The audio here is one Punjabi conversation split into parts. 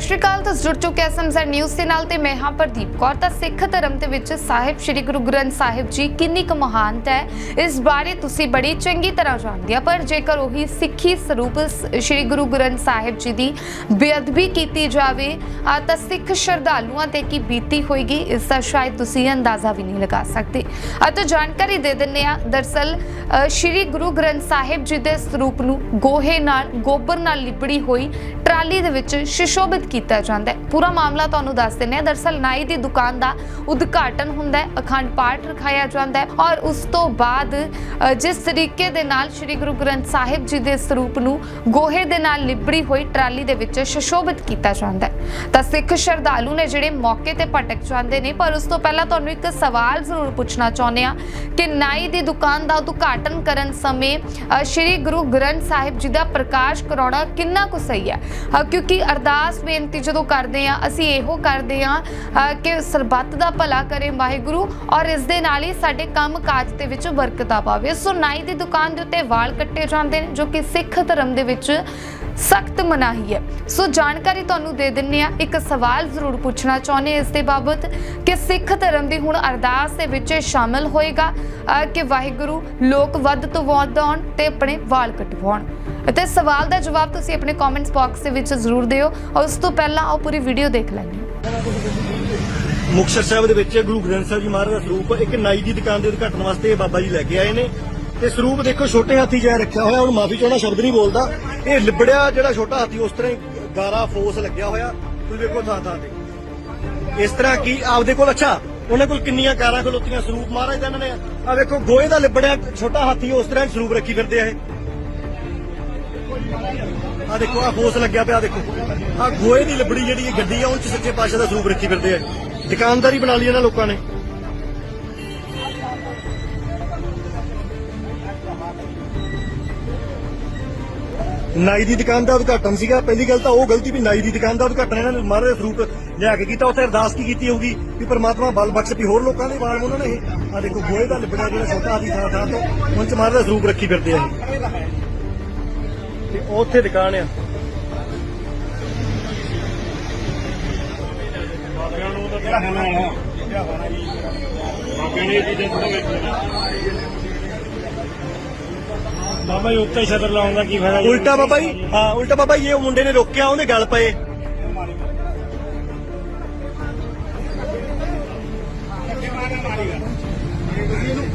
ਸਤਿ ਸ਼੍ਰੀ ਅਕਾਲ, ਤੁਸੀਂ ਜੁੜ ਚੁੱਕੇ ਐਸਐਮਜ਼ੈਡ ਨਿਊਜ਼ ਦੇ ਨਾਲ ਤੇ ਮੈਂ ਹਾਂ ਪ੍ਰਦੀਪ ਕੌਰ। ਤਾਂ ਸਿੱਖ ਧਰਮ ਦੇ ਵਿੱਚ ਸਾਹਿਬ ਸ੍ਰੀ ਗੁਰੂ ਗ੍ਰੰਥ ਸਾਹਿਬ ਜੀ ਕਿੰਨੀ ਕੁ ਮਹਾਨਤਾ ਹੈ, ਇਸ ਬਾਰੇ ਤੁਸੀਂ ਬੜੀ ਚੰਗੀ ਤਰ੍ਹਾਂ ਜਾਣਦੇ ਆ ਪਰ ਜੇਕਰ ਉਹੀ ਸਿੱਖੀ ਸਰੂਪ ਸ- ਸ੍ਰੀ ਗੁਰੂ ਗ੍ਰੰਥ ਸਾਹਿਬ ਜੀ ਦੀ ਬੇਅਦਬੀ ਕੀਤੀ ਜਾਵੇ ਤਾਂ ਸਿੱਖ ਸ਼ਰਧਾਲੂਆਂ ਤੇ ਕੀ ਬੀਤੀ ਹੋਏਗੀ, ਇਸ ਦਾ ਸ਼ਾਇਦ ਤੁਸੀਂ ਅੰਦਾਜ਼ਾ ਵੀ ਨਹੀਂ ਲਗਾ ਸਕਦੇ। ਅਤੇ ਜਾਣਕਾਰੀ ਦੇ ਦਿੰਨੇ ਆ ਦਰਸਲ ਸ੍ਰੀ ਗੁਰੂ ਗ੍ਰੰਥ ਸਾਹਿਬ ਜੀ ਦੇ ਸਰੂਪ ਨੂੰ ਗੋਹੇ ਨਾਲ, ਗੋਬਰ ਨਾਲ ਲਿਪੜੀ ਹੋਈ ਟਰਾਲੀ ਦੇ ਵਿੱਚ ਸ਼ਿਸ਼ੋਭਿਤ ਕੀਤਾ ਜਾਂਦਾ ਹੈ। ਪੂਰਾ ਮਾਮਲਾ ਤੁਹਾਨੂੰ ਦੱਸ ਦਿੰਨੇ ਆ ਦਰਸਲ ਨਾਈ ਦੀ ਦੁਕਾਨ ਦਾ ਉਦਘਾਟਨ ਹੁੰਦਾ ਹੈ। ਅਖੰਡ ਪਾਠ ਰਖਾਇਆ ਜਾਂਦਾ ਹੈ ਔਰ ਉਸ ਤੋਂ ਬਾਅਦ ਜਿਸ ਤਰੀਕੇ ਦੇ ਨਾਲ ਸ੍ਰੀ ਗੁਰੂ ਗ੍ਰੰਥ ਸਾਹਿਬ ਜੀ ਦੇ ਸਰੂਪ ਨੂੰ ਗੋਹੇ ਦੇ ਨਾਲ ਲਿਬੜੀ ਹੋਈ ਟਰਾਲੀ ਦੇ ਵਿੱਚ ਸ਼ਿਸ਼ੋਭਿਤ ਕੀਤਾ ਜਾਂਦਾ ਹੈ। ਤਾਂ ਸਿੱਖ ਸ਼ਰਧਾਲੂ ਨੇ ਜਿਹੜੇ ਮੌਕੇ ਤੇ ਭਟਕ ਜਾਂਦੇ ਨੇ ਪਰ ਉਸ ਤੋਂ ਪਹਿਲਾਂ ਤੁਹਾਨੂੰ ਇੱਕ ਸਵਾਲ ਜ਼ਰੂਰ ਪੁੱਛਣਾ ਚਾਹੁੰਦੇ ਆ ਕਿ ਨਾਈ ਦੀ ਦੁਕਾਨ ਦਾ ਉਦਘਾਟਨ ਕਰਨ ਸਮੇਂ ਅ, ਸ੍ਰੀ ਗੁਰੂ ਗ੍ਰੰਥ ਸਾਹਿਬ ਜੀ ਦਾ ਪ੍ਰਕਾਸ਼ ਕਰਾਉਣਾ ਕਿੰਨਾ ਕੁ ਸਹੀ ਹੈ? ਕਿਉਂਕਿ ਅਰਦਾਸ ਬੇਨਤੀ ਜਦੋਂ ਕਰਦੇ ਆ ਅਸੀਂ ਇਹੋ ਕਰਦੇ ਆ ਕਿ ਸਰਬੱਤ ਦਾ ਭਲਾ ਕਰੇ ਵਾਹਿਗੁਰੂ ਔਰ ਇਸ ਦੇ ਨਾਲ ਹੀ ਸਾਡੇ ਕੰਮ ਕਾਜ ਦੇ ਵਿੱਚ ਬਰਕਤਾਂ ਪਾਵੇ। ਸੋ ਨਾਈ ਦੀ ਦੁਕਾਨ ਦੇ ਉੱਤੇ ਵਾਲ ਕੱਟੇ ਜਾਂਦੇ ਨੇ, ਜੋ ਕਿ ਸਿੱਖ ਧਰਮ ਦੇ ਵਿੱਚ ਸਖਤ ਮਨਾਹੀ ਹੈ। ਸੋ ਜਾਣਕਾਰੀ ਤੁਹਾਨੂੰ ਦੇ ਦਿੰਨੇ ਆ ਇੱਕ ਸਵਾਲ ਜ਼ਰੂਰ ਪੁੱਛਣਾ ਚਾਹੁੰਦੇ ਇਸ ਦੇ ਬਾਬਤ ਕਿ ਸਿੱਖ ਧਰਮ ਦੀ ਹੁਣ ਅਰਦਾਸ ਦੇ ਵਿੱਚ ਸ਼ਾਮਲ ਹੋਏਗਾ ਕਿ ਵਾਹਿਗੁਰੂ ਲੋਕ ਵੱਧ ਤੋਂ ਵੱਧ ਆਉਣ ਤੇ ਆਪਣੇ ਵਾਲ ਕਟਵਾਉਣ। ਅਤੇ ਸਵਾਲ ਦਾ ਜਵਾਬ ਤੁਸੀਂ ਆਪਣੇ ਕਮੈਂਟਸ ਬਾਕਸ ਦੇ ਵਿੱਚ ਜ਼ਰੂਰ ਦਿਓ। ਔਰ ਉਸ ਤੋਂ ਪਹਿਲਾਂ ਆਓ ਪੂਰੀ ਵੀਡੀਓ ਦੇਖ ਲੈਂਦੇ ਮੁਕਤਸਰ ਸਾਹਿਬ ਦੇ ਵਿੱਚ ਗੁਰੂ ਗ੍ਰੰਥ ਸਾਹਿਬ ਜੀ ਮਹਾਰਾਜ ਦਾ ਸਰੂਪ ਇੱਕ ਨਾਈ ਦੀ ਦੁਕਾਨ ਦੇ ਉਦਘਾਟਨ ਵਾਸਤੇ ਬਾਬਾ ਜੀ ਲੈ ਕੇ ਆਏ ਨੇ। ਤੇ ਸਰੂਪ ਦੇਖੋ, ਛੋਟੇ ਹਾਥੀ ਜਿਹਾ ਰੱਖਿਆ ਹੋਇਆ, ਹੁਣ ਮਾਫੀ ਚਾਹਣਾ ਸ਼ਬਦ ਨਹੀਂ ਬੋਲਦਾ। ਇਹ ਲਿਬੜਿਆ ਜਿਹੜਾ ਛੋਟਾ ਹਾਥੀ, ਉਸ ਤਰ੍ਹਾਂ ਹੀ ਗਾਰਾ ਫੋਸ ਲੱਗਿਆ ਹੋਇਆ। ਤੁਸੀਂ ਵੇਖੋ ਥਾਂ ਥਾਂ ਤੇ। ਇਸ ਤਰ੍ਹਾਂ ਕੀ, ਆਪਦੇ ਕੋਲ, ਅੱਛਾ, ਉਹਨਾਂ ਕੋਲ ਕਿੰਨੀਆਂ ਕਾਰਾਂ ਖਲੋਤੀਆਂ, ਸਰੂਪ ਮਹਾਰਾਜ ਦਾ ਇਹਨਾਂ ਨੇ। ਆ ਵੇਖੋ, ਗੋਹੇ ਦਾ ਲਿਬੜਿਆ ਛੋਟਾ ਹਾਥੀ, ਉਸ ਤਰ੍ਹਾਂ ਸਰੂਪ ਰੱਖੀ ਫਿਰਦੇ ਆ ਇਹ। ਆ ਦੇਖੋ ਆ ਫੋਸ ਲੱਗਿਆ ਪਿਆ ਦੇਖੋ। ਆ ਗੋਹੇ ਦੀ ਲਿਬੜੀ ਜਿਹੜੀ ਇਹ ਗੱਡੀ ਆ, ਉਹ ਚ ਸੱਚੇ ਪਾਤਸ਼ਾਹ ਦਾ ਸਰੂਪ ਰੱਖੀ ਫਿਰਦੇ ਆ। ਦੁਕਾਨਦਾਰੀ ਬਣਾ ਲਈ ਇਹਨਾਂ ਲੋਕਾਂ ਨੇ। ਨਾਈ ਦੀ ਦੁਕਾਨ ਦਾ ਉਦਘਾਟਨ ਸੀਗਾ। ਪਹਿਲੀ ਗੱਲ ਤਾਂ ਉਹ ਗਲਤੀ ਵੀ ਨਾਈ ਦੀ ਦੁਕਾਨ ਦਾ ਉਦਘਾਟਨ ਇਹਨਾਂ ਨੇ ਮਹਾਰਾਜ ਦਾ ਸਰੂਪ ਲਿਆ ਕੇ ਕੀਤਾ। ਉੱਥੇ ਅਰਦਾਸ ਕੀ ਕੀਤੀ ਹੋਊਗੀ ਵੀ ਪ੍ਰਮਾਤਮਾ ਬਲ ਬਖਸ਼ ਵੀ ਹੋਰ ਲੋਕਾਂ ਦੇ ਵਾਲ ਉਹਨਾਂ ਨੇ ਆ ਦੇਖੋ, ਗੋਹੇ ਦਾ ਲਿਬੜਾ ਜਿਹੜਾ ਛੋਟਾ ਆਦੀ ਥਾਂ ਥਾਂ ਤੋਂ ਉਹਨਾਂ ਚ ਮਹਾਰਾਜ ਦਾ ਸਰੂਪ ਰੱਖੀ ਫਿਰਦੇ ਆ। ਤੇ ਉਹ ਉੱਥੇ ਦੁਕਾਨ ਆ। ਬਾਬਾ ਜੀ ਉੱਤੇ ਛਤਰ ਲਾਉਣ ਦਾ ਕੀ ਫਾਇਦਾ ਜੀ? ਉਲਟਾ ਬਾਬਾ ਜੀ ਹਾਂ ਉਲਟਾ ਬਾਬਾ ਜੀ ਇਹ ਉਹ ਮੁੰਡੇ ਨੇ ਰੋਕਿਆ ਉਹਨੇ ਗੱਲ ਪਏ।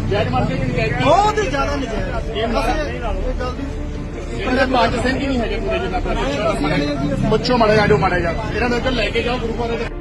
ਬਹੁਤ ਜ਼ਿਆਦਾ ਨਜਾਇਜ਼। ਇਹ ਇਹਨਾਂ ਪਾਜ ਸਿੰਘ ਹੀ ਨਹੀਂ ਹੈਗੇ ਪੂਰੇ ਜਿੰਨਾ ਪੁੱਛੋ ਮਾੜੇ ਜਾਓ ਮਾੜੇ ਜਾ ਇਹਨਾਂ ਨੂੰ ਇੱਧਰ ਲੈ ਕੇ ਜਾਓ ਗੁਰੂ ਘਰ ਦੇ